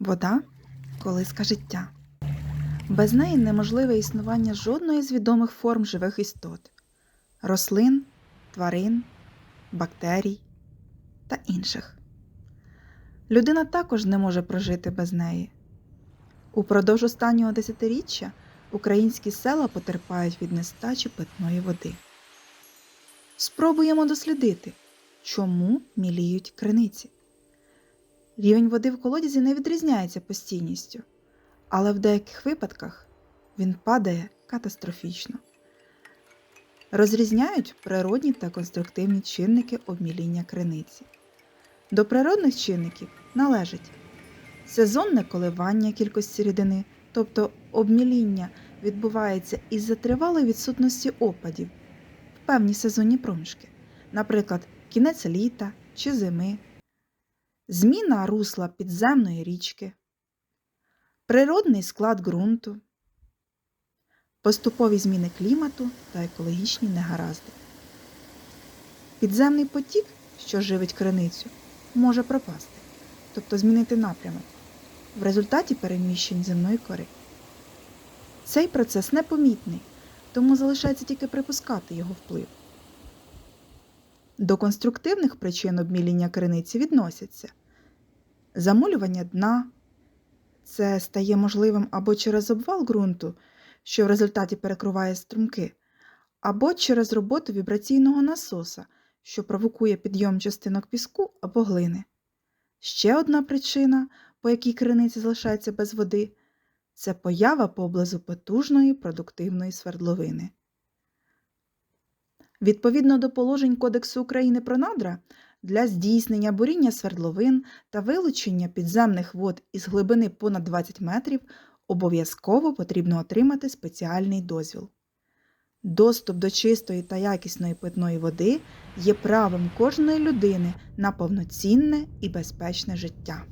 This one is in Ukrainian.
Вода колиска життя. Без неї неможливе існування жодної з відомих форм живих істот рослин, тварин, бактерій та інших. Людина також не може прожити без неї. Упродовж останнього десятиріччя українські села потерпають від нестачі питної води. Спробуємо дослідити, чому міліють криниці. Рівень води в колодязі не відрізняється постійністю, але в деяких випадках він падає катастрофічно. Розрізняють природні та конструктивні чинники обміління криниці. До природних чинників належить сезонне коливання кількості рідини, тобто обміління відбувається із-за тривалої відсутності опадів в певні сезонні проміжки, наприклад, кінець літа чи зими, зміна русла підземної річки, природний склад ґрунту, поступові зміни клімату та екологічні негаразди. Підземний потік, що живить криницю, може пропасти, тобто змінити напрямок в результаті переміщень земної кори. Цей процес непомітний, тому залишається тільки припускати його вплив. До конструктивних причин обміління криниці відносяться замулювання дна. Це стає можливим або через обвал ґрунту, що в результаті перекриває струмки, або через роботу вібраційного насоса, що провокує підйом частинок піску або глини. Ще одна причина, по якій криниця залишається без води, це поява поблизу потужної продуктивної свердловини. Відповідно до положень Кодексу України про надра, для здійснення буріння свердловин та вилучення підземних вод із глибини понад 20 метрів обов'язково потрібно отримати спеціальний дозвіл. Доступ до чистої та якісної питної води є правом кожної людини на повноцінне і безпечне життя.